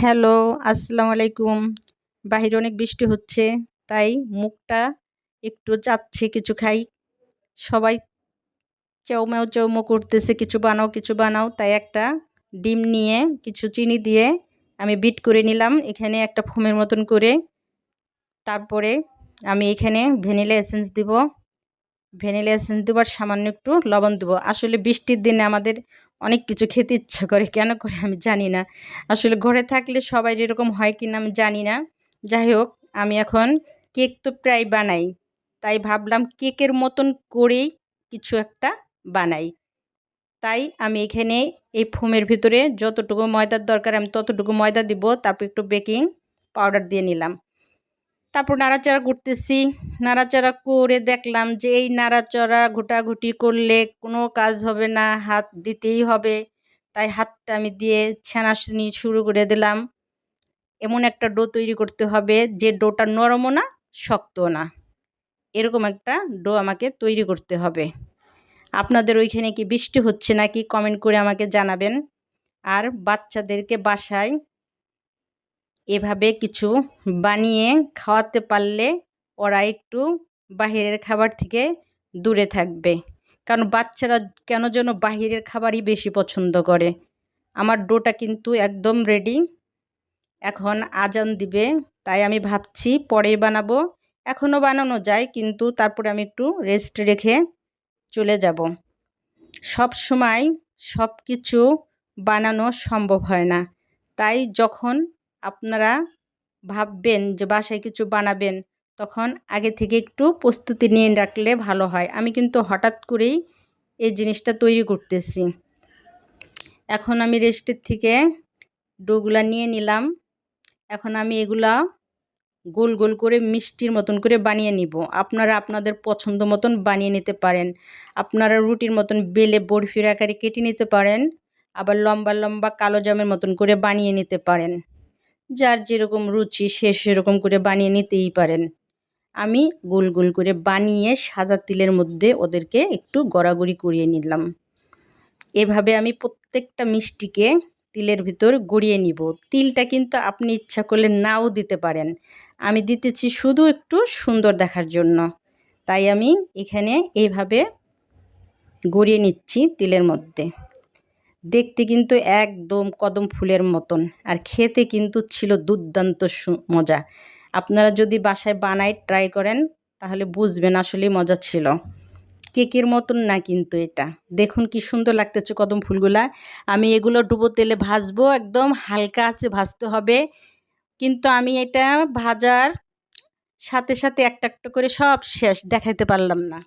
Hello, আসসালামু আলাইকুম। বাহিরে অনেক বৃষ্টি হচ্ছে, তাই মুখটা একটু চাচ্ছে কিছু খাই। সবাই চৌমাও চৌমো করতেছে, কিছু বানাও কিছু বানাও। তাই একটা ডিম নিয়ে, কিছু চিনি দিয়ে আমি বিট করে নিলাম, এখানে একটা ফোমের মতন করে। তারপরে আমি এখানে ভ্যানিলা এসেন্স দিব। ভ্যানিলা এসেন্স দেবার সামান্য একটু লবণ দেবো। আসলে বৃষ্টির দিনে আমাদের অনেক কিছু খেতে ইচ্ছা করে, কেন করে আমি জানি না। আসলে ঘরে থাকলে সবাই এরকম হয় কি না আমি জানি না। যাই হোক, আমি এখন কেক তো প্রায় বানাই। তাই ভাবলাম কেকের মতন করেই কিছু একটা বানাই। তাই আমি এখানে এই ফোমের ভিতরে যতটুকু ময়দার দরকার আমি ততটুকু ময়দা দিব, তারপর একটু বেকিং পাউডার দিয়ে নিলাম। তারপর নাড়াচাড়া করতেছি। নাড়াচাড়া করে দেখলাম যে এই নাড়াচাড়া ঘুটাঘুটি করলে কোনো কাজ হবে না, হাত দিতেই হবে। তাই হাতটা আমি দিয়ে ছানাছানি শুরু করে দিলাম। এমন একটা ডো তৈরি করতে হবে যে ডোটা নরমও না, শক্তও না। এরকম একটা ডো আমাকে তৈরি করতে হবে। আপনাদের ওইখানে কি বৃষ্টি হচ্ছে নাকি কমেন্ট করে আমাকে জানাবেন। আর বাচ্চাদেরকে বাসায় এভাবে কিছু বানিয়ে খাওয়াতে পারলে ওরা একটু বাহিরের খাবার থেকে দূরে থাকবে। কারণ বাচ্চারা কেন যেন বাহিরের খাবারই বেশি পছন্দ করে। আমার ডোটা কিন্তু একদম রেডি এখন আজান দিবে, তাই আমি ভাবছি পরে বানাবো। এখনও বানানো যায়, কিন্তু তারপরে আমি একটু রেস্ট রেখে চলে যাব। সব সময় সব কিছু বানানো সম্ভব হয় না। তাই যখন আপনারা ভাববেন যে বাসায় কিছু বানাবেন, তখন আগে থেকে একটু প্রস্তুতি নিয়ে রাখলে ভালো হয়। আমি কিন্তু হঠাৎ করেই এই জিনিসটা তৈরি করতেছি। এখন আমি রেস্টের থেকে ডোগুলা নিয়ে নিলাম। এখন আমি এগুলা গোল গোল করে মিষ্টির মতন করে বানিয়ে নিব। আপনারা আপনাদের পছন্দ মতন বানিয়ে নিতে পারেন। আপনারা রুটির মতন বেলে বরফির আকারে কেটে নিতে পারেন। আবার লম্বা লম্বা কালো জামের মতন করে বানিয়ে নিতে পারেন। যার যেরকম রুচি সে সেরকম করে বানিয়ে নিতেই পারেন। আমি গোল গোল করে বানিয়ে সাদা তিলের মধ্যে ওদেরকে একটু গড়াগড়ি করিয়ে নিলাম। এভাবে আমি প্রত্যেকটা মিষ্টিকে তিলের ভিতর গড়িয়ে নিব। তিলটা কিন্তু আপনি ইচ্ছা করলে নাও দিতে পারেন। আমি দিতেছি শুধু একটু সুন্দর দেখার জন্য। তাই আমি এখানে এইভাবে গড়িয়ে নিচ্ছি তিলের মধ্যে। দেখতে কিন্তু একদম কদম ফুলের মতন। আর খেতে কিন্তু ছিল দুর্দান্ত মজা। আপনারা যদি বাসায় বানায় ট্রাই করেন, তাহলে বুঝবেন আসলে মজা ছিল। কেকের মতন না কিন্তু এটা। দেখুন কি সুন্দর লাগতেছে কদম ফুলগুলা। আমি এগুলো ডুবো তেলে ভাজবো, একদম হালকা আছে, ভাজতে হবে। কিন্তু আমি এটা ভাজার সাথে সাথে একটা একটা করে সব শেষ, দেখাইতে পারলাম না।